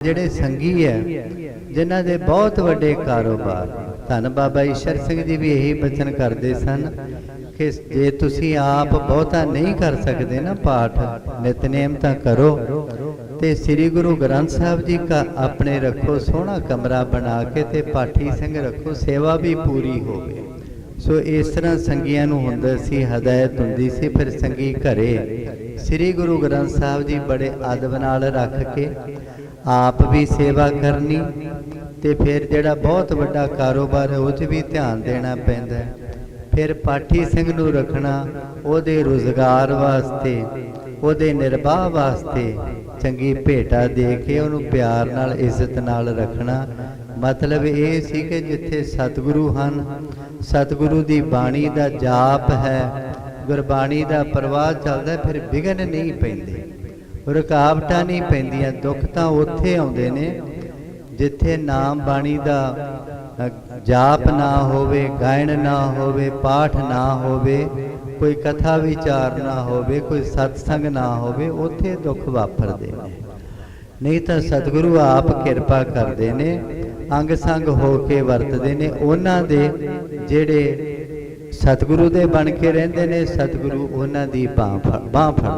ਜਿਹੜੇ ਸੰਗੀ ਹੈ, ਜਿਨ੍ਹਾਂ ਦੇ ਬਹੁਤ ਵੱਡੇ ਕਾਰੋਬਾਰ। ਧੰਨ ਬਾਬਾ ਈਸ਼ਰ ਸਿੰਘ ਜੀ ਵੀ ਇਹੀ ਬਚਨ ਕਰਦੇ ਸਨ ਕਿ ਜੇ ਤੁਸੀਂ ਆਪ ਬਹੁਤਾ ਨਹੀਂ ਕਰ ਸਕਦੇ ਨਾ ਪਾਠ, ਨਿਤਨੇਮ ਤਾਂ ਕਰੋ। ਤੇ ਸ੍ਰੀ ਗੁਰੂ ਗ੍ਰੰਥ ਸਾਹਿਬ ਜੀ ਦਾ ਆਪਣੇ ਰੱਖੋ ਸੋਹਣਾ ਕਮਰਾ ਬਣਾ ਕੇ ਤੇ ਪਾਠੀ ਸਿੰਘ ਰੱਖੋ, ਸੇਵਾ ਵੀ ਪੂਰੀ ਹੋਵੇ ਸੋ ਇਸ ਤਰ੍ਹਾਂ ਸੰਗੀਆਂ ਨੂੰ ਹੁੰਦਾ ਸੀ, ਹਦਾਇਤ ਹੁੰਦੀ ਸੀ, ਫਿਰ ਸੰਗੀ ਘਰੇ। ਸ੍ਰੀ ਗੁਰੂ ਗ੍ਰੰਥ ਸਾਹਿਬ ਜੀ ਬੜੇ ਅਦਬ ਨਾਲ ਰੱਖ ਕੇ ਆਪ ਵੀ ਸੇਵਾ ਕਰਨੀ ਤੇ ਫਿਰ ਜਿਹੜਾ ਬਹੁਤ ਵੱਡਾ ਕਾਰੋਬਾਰ ਹੈ, ਉਹ 'ਚ ਵੀ ਧਿਆਨ ਦੇਣਾ ਪੈਂਦਾ ਹੈ। ਫਿਰ ਪਾਠੀ ਸਿੰਘ ਨੂੰ ਰੱਖਣਾ ਉਹਦੇ ਰੋਜ਼ਗਾਰ ਵਾਸਤੇ, ਉਹਦੇ ਨਿਰਵਾਹ ਵਾਸਤੇ ਚੰਗੀ ਭੇਟਾ ਦੇ ਕੇ ਉਹਨੂੰ ਪਿਆਰ ਨਾਲ, ਇੱਜ਼ਤ ਨਾਲ ਰੱਖਣਾ। ਮਤਲਬ ਇਹ ਸੀ ਕਿ ਜਿੱਥੇ ਸਤਿਗੁਰੂ ਹਨ, ਸਤਿਗੁਰੂ ਦੀ ਬਾਣੀ ਦਾ ਜਾਪ ਹੈ, ਗੁਰਬਾਣੀ ਦਾ ਪ੍ਰਵਾਹ ਚੱਲਦਾ ਫਿਰ ਵਿਗਨ ਨਹੀਂ ਪੈਂਦੇ। ਰੁਕਾਵਟਾਂ ਨਹੀਂ ਪੈਂਦੀਆਂ, ਦੁੱਖ ਤਾਂ ਉੱਥੇ ਆਉਂਦੇ ਨੇ ਜਿੱਥੇ ਨਾਮ ਬਾਣੀ ਦਾ ਜਾਪ ਨਾ ਹੋਵੇ, ਗਾਇਣ ਨਾ ਹੋਵੇ, ਪਾਠ ਨਾ ਹੋਵੇ, ਕੋਈ ਕਥਾ ਵਿਚਾਰ ਨਾ ਹੋਵੇ, ਕੋਈ ਸਤਸੰਗ ਨਾ ਹੋਵੇ, ਉੱਥੇ ਦੁੱਖ ਵਾਪਰਦੇ ਨੇ। ਨਹੀਂ ਤਾਂ ਸਤਿਗੁਰੂ ਆਪ ਕਿਰਪਾ ਕਰਦੇ ਨੇ, ਅੰਗ ਸੰਗ ਹੋ ਕੇ ਵਰਤਦੇ ਨੇ, ਉਹਨਾਂ ਦੇ ਜਿਹੜੇ ਸਤਿਗੁਰੂ ਦੇ ਬਣ ਕੇ ਰਹਿੰਦੇ ਨੇ, ਸਤਿਗੁਰੂ ਉਹਨਾਂ ਦੀ ਬਾਹ ਫੜ ਬਾਹ ਫੜ